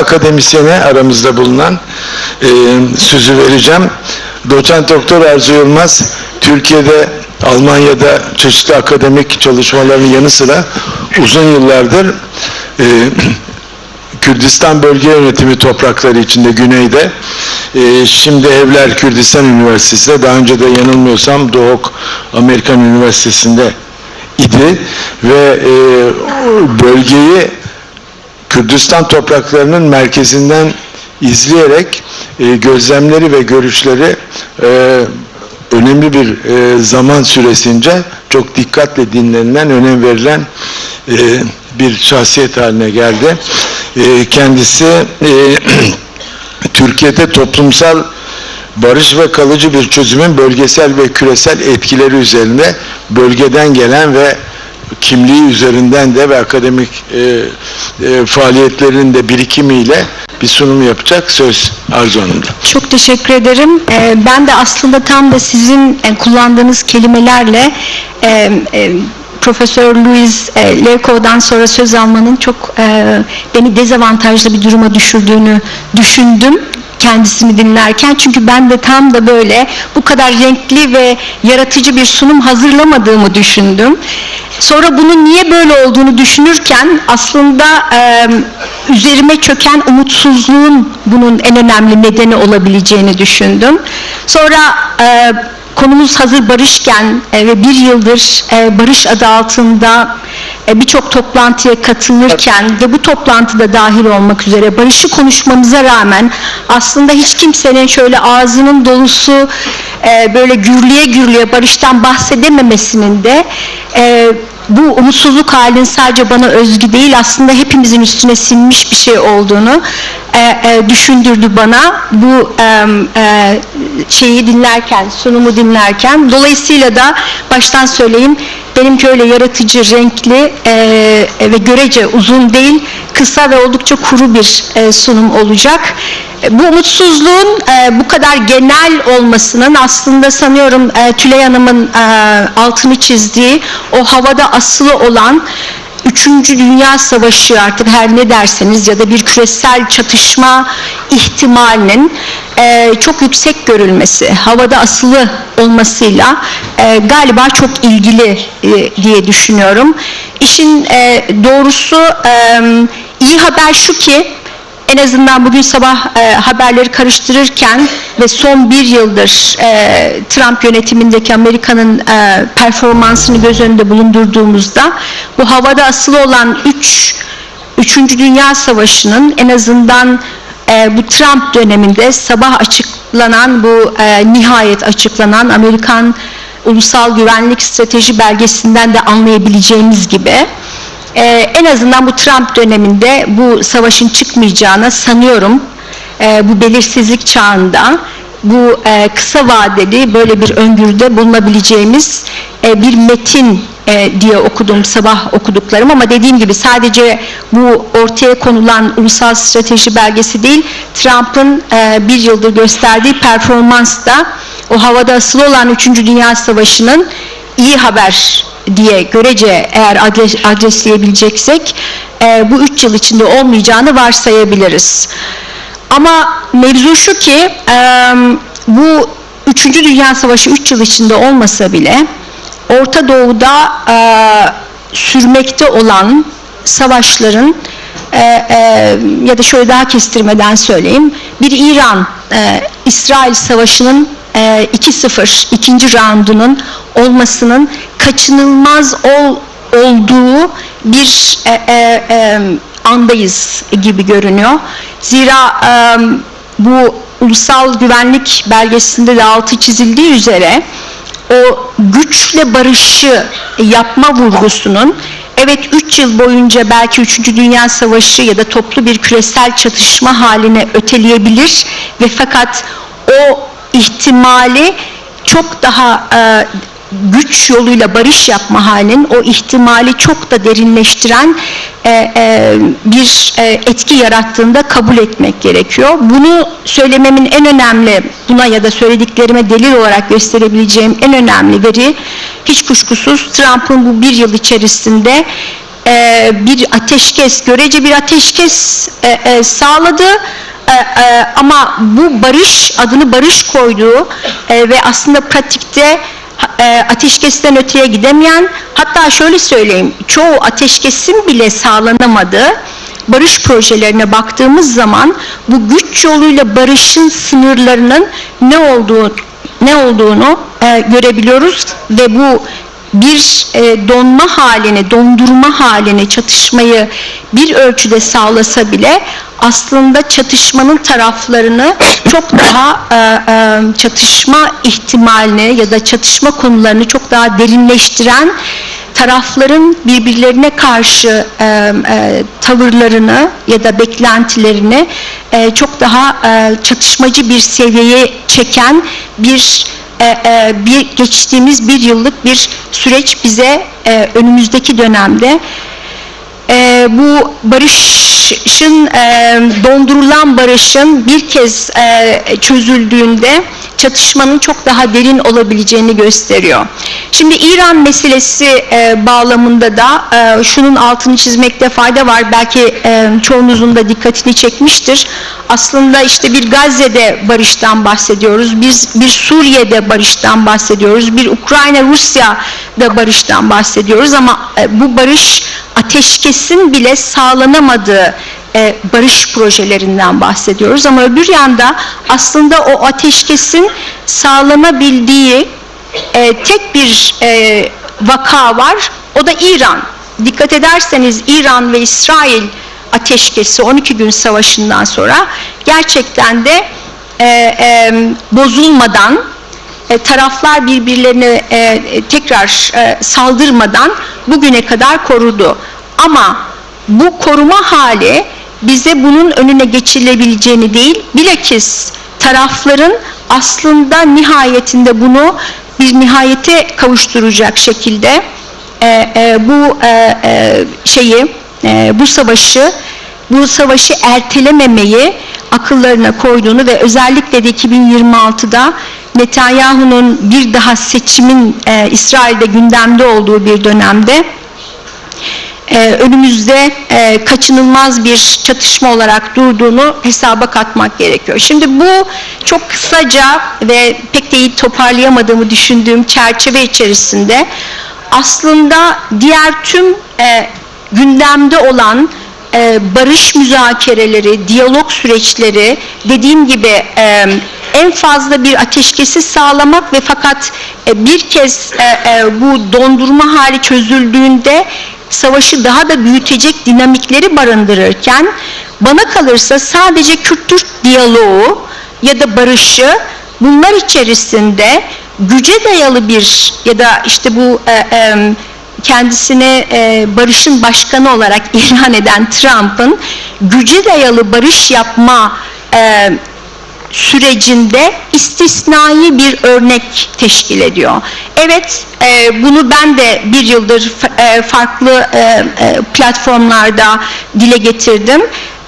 akademisyene aramızda bulunan e, sözü vereceğim. Doçent Doktor Arzu Yılmaz, Türkiye'de, Almanya'da çeşitli akademik çalışmalarının yanı sıra uzun yıllardır e, Kürdistan Bölge Yönetimi toprakları içinde güneyde e, şimdi Evler Kürdistan Üniversitesi'nde daha önce de yanılmıyorsam Doğuk Amerikan Üniversitesi'nde idi ve e, bölgeyi Kürdistan topraklarının merkezinden izleyerek e, gözlemleri ve görüşleri e, önemli bir e, zaman süresince çok dikkatle dinlenilen, önem verilen e, bir şahsiyet haline geldi. E, kendisi e, Türkiye'de toplumsal barış ve kalıcı bir çözümün bölgesel ve küresel etkileri üzerinde bölgeden gelen ve kimliği üzerinden de ve akademik e, e, faaliyetlerinin de birikimiyle bir sunum yapacak söz Arzu Hanım'da. Çok teşekkür ederim. Ee, ben de aslında tam da sizin e, kullandığınız kelimelerle e, e, Profesör Louis e, Levkov'dan sonra söz almanın çok e, beni dezavantajlı bir duruma düşürdüğünü düşündüm kendisini dinlerken çünkü ben de tam da böyle bu kadar renkli ve yaratıcı bir sunum hazırlamadığımı düşündüm. Sonra bunun niye böyle olduğunu düşünürken aslında e, üzerime çöken umutsuzluğun bunun en önemli nedeni olabileceğini düşündüm. Sonra e, konumuz hazır barışken e, ve bir yıldır e, barış adı altında e, birçok toplantıya katılırken ve bu toplantıda dahil olmak üzere barışı konuşmamıza rağmen aslında hiç kimsenin şöyle ağzının dolusu böyle gürlüye gürlüye barıştan bahsedememesinin de bu umutsuzluk halinin sadece bana özgü değil aslında hepimizin üstüne sinmiş bir şey olduğunu e, e, düşündürdü bana bu e, e, şeyi dinlerken, sunumu dinlerken. Dolayısıyla da baştan söyleyeyim benimki öyle yaratıcı, renkli e, ve görece uzun değil, kısa ve oldukça kuru bir e, sunum olacak. E, Bu umutsuzluğun e, bu kadar genel olmasının aslında sanıyorum e, Tülay Hanım'ın e, altını çizdiği o havada asılı olan Üçüncü Dünya Savaşı artık her ne derseniz ya da bir küresel çatışma ihtimalinin e, çok yüksek görülmesi, havada asılı olmasıyla e, galiba çok ilgili e, diye düşünüyorum. İşin e, doğrusu e, iyi haber şu ki en azından bugün sabah e, haberleri karıştırırken ve son bir yıldır e, Trump yönetimindeki Amerika'nın e, performansını göz önünde bulundurduğumuzda bu havada asılı olan 3 Üçüncü Dünya Savaşı'nın en azından e, bu Trump döneminde sabah açıklanan bu e, nihayet açıklanan Amerikan Ulusal Güvenlik Strateji belgesinden de anlayabileceğimiz gibi ee, en azından bu Trump döneminde bu savaşın çıkmayacağına sanıyorum e, bu belirsizlik çağında bu e, kısa vadeli böyle bir öngörüde bulunabileceğimiz e, bir metin e, diye okudum sabah okuduklarım ama dediğim gibi sadece bu ortaya konulan ulusal strateji belgesi değil Trump'ın e, bir yıldır gösterdiği performans da o havada asılı olan 3. Dünya Savaşı'nın iyi haber diye görece eğer adres, adresleyebileceksek e, bu üç yıl içinde olmayacağını varsayabiliriz. Ama mevzu şu ki e, bu Üçüncü Dünya Savaşı üç yıl içinde olmasa bile Orta Doğu'da e, sürmekte olan savaşların e, e, ya da şöyle daha kestirmeden söyleyeyim bir İran e, İsrail Savaşı'nın e, 2-0 ikinci roundunun olmasının kaçınılmaz ol, olduğu bir e, e, e, andayız gibi görünüyor. Zira e, bu ulusal güvenlik belgesinde de altı çizildiği üzere o güçle barışı yapma vurgusunun evet 3 yıl boyunca belki 3. Dünya Savaşı ya da toplu bir küresel çatışma haline öteleyebilir ve fakat o ihtimali çok daha e, güç yoluyla barış yapma halinin o ihtimali çok da derinleştiren e, e, bir e, etki yarattığında kabul etmek gerekiyor. Bunu söylememin en önemli, buna ya da söylediklerime delil olarak gösterebileceğim en önemli veri hiç kuşkusuz Trump'ın bu bir yıl içerisinde e, bir ateşkes, görece bir ateşkes e, e, sağladı. E, e, ama bu barış, adını barış koyduğu e, ve aslında pratikte e, ateşkesten öteye gidemeyen, hatta şöyle söyleyeyim, çoğu ateşkesin bile sağlanamadığı barış projelerine baktığımız zaman bu güç yoluyla barışın sınırlarının ne olduğu ne olduğunu e, görebiliyoruz ve bu bir e, donma halini, dondurma halini, çatışmayı bir ölçüde sağlasa bile aslında çatışmanın taraflarını çok daha e, e, çatışma ihtimalini ya da çatışma konularını çok daha derinleştiren tarafların birbirlerine karşı e, e, tavırlarını ya da beklentilerini e, çok daha e, çatışmacı bir seviyeye çeken bir e, e, bir geçtiğimiz bir yıllık bir süreç bize e, önümüzdeki dönemde bu barışın e, dondurulan barışın bir kez e, çözüldüğünde çatışmanın çok daha derin olabileceğini gösteriyor. Şimdi İran meselesi e, bağlamında da e, şunun altını çizmekte fayda var. Belki e, çoğunuzun da dikkatini çekmiştir. Aslında işte bir Gazze'de barıştan bahsediyoruz. Biz bir Suriye'de barıştan bahsediyoruz. Bir Ukrayna-Rusya'da barıştan bahsediyoruz ama e, bu barış ateşkesin bile sağlanamadığı e, barış projelerinden bahsediyoruz ama öbür yanda aslında o ateşkesin sağlanabildiği e, tek bir e, vaka var o da İran. Dikkat ederseniz İran ve İsrail ateşkesi 12 gün savaşından sonra gerçekten de e, e, bozulmadan e, taraflar birbirlerine e, tekrar e, saldırmadan bugüne kadar korudu. Ama bu koruma hali bize bunun önüne geçilebileceğini değil, bilakis tarafların aslında nihayetinde bunu bir nihayete kavuşturacak şekilde bu şeyi, bu savaşı, bu savaşı ertelememeyi akıllarına koyduğunu ve özellikle de 2026'da Netanyahu'nun bir daha seçimin e, İsrail'de gündemde olduğu bir dönemde e, önümüzde e, kaçınılmaz bir çatışma olarak durduğunu hesaba katmak gerekiyor. Şimdi bu çok kısaca ve pek de iyi toparlayamadığımı düşündüğüm çerçeve içerisinde aslında diğer tüm e, gündemde olan e, barış müzakereleri, diyalog süreçleri dediğim gibi e, en fazla bir ateşkesi sağlamak ve fakat e, bir kez e, e, bu dondurma hali çözüldüğünde savaşı daha da büyütecek dinamikleri barındırırken bana kalırsa sadece Kürt-Türk diyaloğu ya da barışı bunlar içerisinde güce dayalı bir ya da işte bu e, e, kendisine e, barışın başkanı olarak ilan eden Trump'ın güce dayalı barış yapma e, sürecinde istisnai bir örnek teşkil ediyor. Evet, e, bunu ben de bir yıldır e, farklı e, e, platformlarda dile getirdim.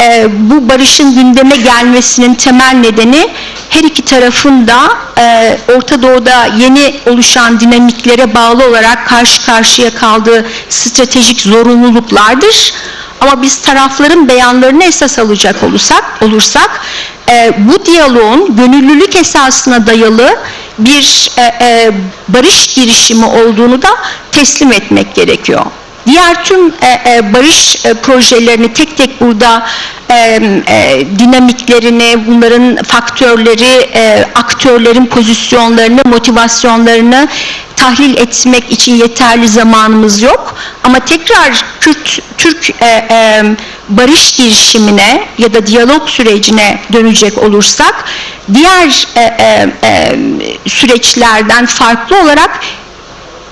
E, bu barışın gündeme gelmesinin temel nedeni her iki tarafın da e, Orta Doğu'da yeni oluşan dinamiklere bağlı olarak karşı karşıya kaldığı stratejik zorunluluklardır. Ama biz tarafların beyanlarını esas alacak olursak, olursak e, bu diyaloğun gönüllülük esasına dayalı bir e, e, barış girişimi olduğunu da teslim etmek gerekiyor. Diğer tüm e, e, barış e, projelerini tek tek burada e, e, dinamiklerini, bunların faktörleri, e, aktörlerin pozisyonlarını, motivasyonlarını tahlil etmek için yeterli zamanımız yok. Ama tekrar Kürt, Türk e, e, barış girişimine ya da diyalog sürecine dönecek olursak, diğer e, e, e, süreçlerden farklı olarak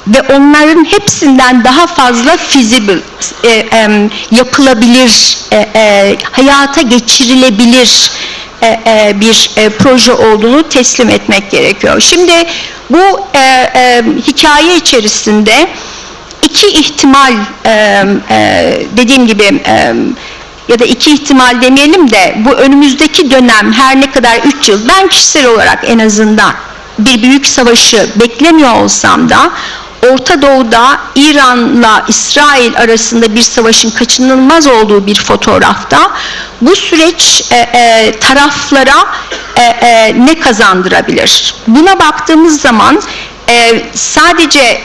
ve onların hepsinden daha fazla feasible, e, e, yapılabilir, e, e, hayata geçirilebilir e, e, bir e, proje olduğunu teslim etmek gerekiyor. Şimdi bu e, e, hikaye içerisinde iki ihtimal e, e, dediğim gibi e, ya da iki ihtimal demeyelim de bu önümüzdeki dönem her ne kadar üç yıl ben kişisel olarak en azından bir büyük savaşı beklemiyor olsam da Orta Doğu'da İran'la İsrail arasında bir savaşın kaçınılmaz olduğu bir fotoğrafta bu süreç e, e, taraflara e, e, ne kazandırabilir? Buna baktığımız zaman e, sadece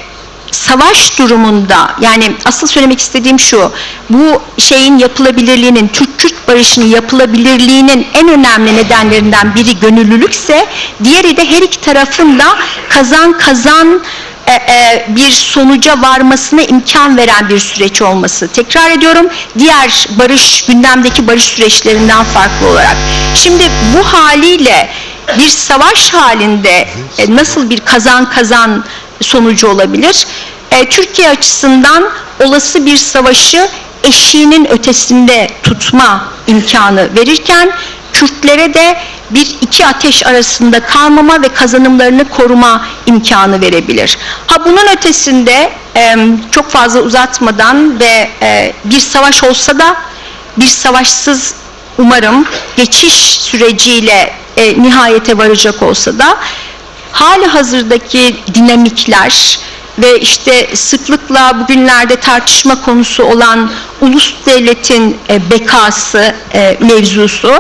savaş durumunda yani asıl söylemek istediğim şu bu şeyin yapılabilirliğinin Türk-Kürt barışının yapılabilirliğinin en önemli nedenlerinden biri gönüllülükse diğeri de her iki tarafın da kazan kazan e, e, bir sonuca varmasına imkan veren bir süreç olması. Tekrar ediyorum diğer barış gündemdeki barış süreçlerinden farklı olarak. Şimdi bu haliyle bir savaş halinde e, nasıl bir kazan kazan sonucu olabilir? E, Türkiye açısından olası bir savaşı eşiğinin ötesinde tutma imkanı verirken Kürtlere de bir iki ateş arasında kalmama ve kazanımlarını koruma imkanı verebilir. Ha bunun ötesinde e, çok fazla uzatmadan ve e, bir savaş olsa da bir savaşsız umarım geçiş süreciyle e, nihayete varacak olsa da hali hazırdaki dinamikler ve işte sıklıkla bugünlerde tartışma konusu olan ulus devletin e, bekası e, mevzusu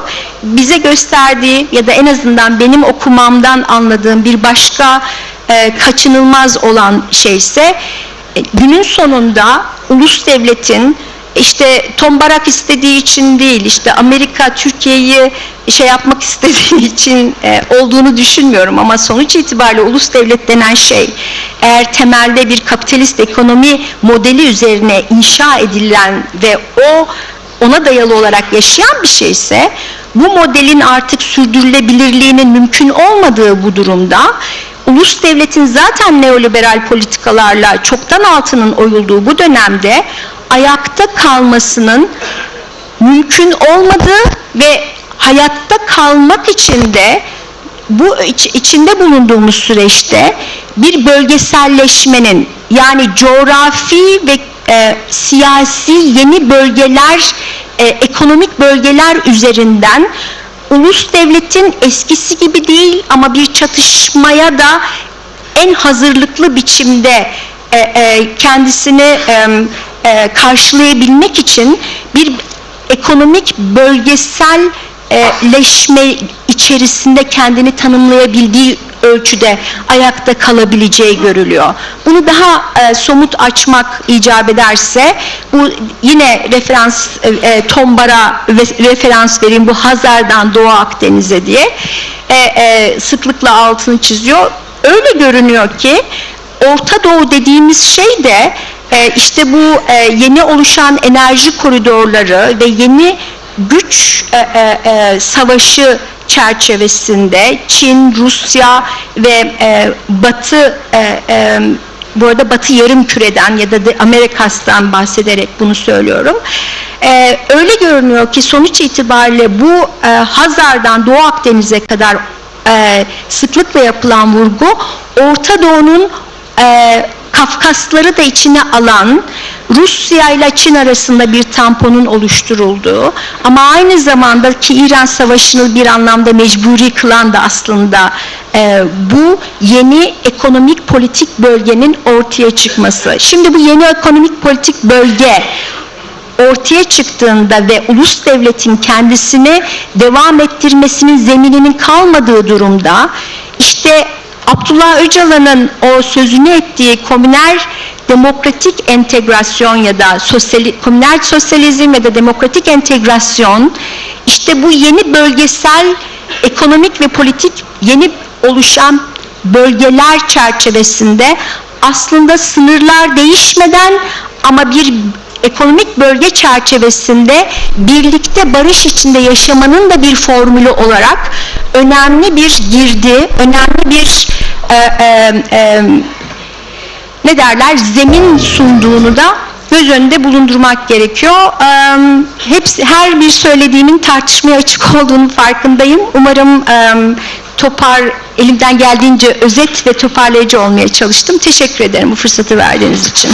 bize gösterdiği ya da en azından benim okumamdan anladığım bir başka e, kaçınılmaz olan şeyse e, günün sonunda ulus devletin işte tombarak istediği için değil, işte Amerika Türkiye'yi şey yapmak istediği için e, olduğunu düşünmüyorum. Ama sonuç itibariyle ulus devlet denen şey eğer temelde bir kapitalist ekonomi modeli üzerine inşa edilen ve o ona dayalı olarak yaşayan bir şeyse bu modelin artık sürdürülebilirliğinin mümkün olmadığı bu durumda ulus devletin zaten neoliberal politikalarla çoktan altının oyulduğu bu dönemde ayakta kalmasının mümkün olmadığı ve hayatta kalmak için de bu iç- içinde bulunduğumuz süreçte bir bölgeselleşmenin yani coğrafi ve e, siyasi yeni bölgeler, e, ekonomik bölgeler üzerinden ulus devletin eskisi gibi değil ama bir çatışmaya da en hazırlıklı biçimde e, e, kendisini e, karşılayabilmek için bir ekonomik bölgesel leşme içerisinde kendini tanımlayabildiği ölçüde ayakta kalabileceği görülüyor. Bunu daha e, somut açmak icap ederse bu yine referans e, Tombar'a referans vereyim bu Hazar'dan Doğu Akdeniz'e diye e, e, sıklıkla altını çiziyor. Öyle görünüyor ki Orta Doğu dediğimiz şey de e, işte bu e, yeni oluşan enerji koridorları ve yeni güç e, e, e, savaşı çerçevesinde Çin, Rusya ve e, Batı e, e, bu arada Batı yarım küreden ya da Amerikas'tan bahsederek bunu söylüyorum. E, öyle görünüyor ki sonuç itibariyle bu e, Hazar'dan Doğu Akdeniz'e kadar e, sıklıkla yapılan vurgu Orta Doğu'nun e, Kafkasları da içine alan Rusya ile Çin arasında bir tamponun oluşturulduğu ama aynı zamanda ki İran Savaşı'nı bir anlamda mecburi kılan da aslında e, bu yeni ekonomik politik bölgenin ortaya çıkması. Şimdi bu yeni ekonomik politik bölge ortaya çıktığında ve ulus devletin kendisini devam ettirmesinin zemininin kalmadığı durumda işte Abdullah Öcalan'ın o sözünü ettiği komünel demokratik entegrasyon ya da sosyali, komünel sosyalizm ya da demokratik entegrasyon işte bu yeni bölgesel ekonomik ve politik yeni oluşan bölgeler çerçevesinde aslında sınırlar değişmeden ama bir ekonomik bölge çerçevesinde birlikte barış içinde yaşamanın da bir formülü olarak önemli bir girdi, önemli bir e, e, e, ne derler zemin sunduğunu da göz önünde bulundurmak gerekiyor. Eee, hepsi her bir söylediğimin tartışmaya açık olduğunu farkındayım. Umarım eee, topar elimden geldiğince özet ve toparlayıcı olmaya çalıştım. Teşekkür ederim bu fırsatı verdiğiniz için.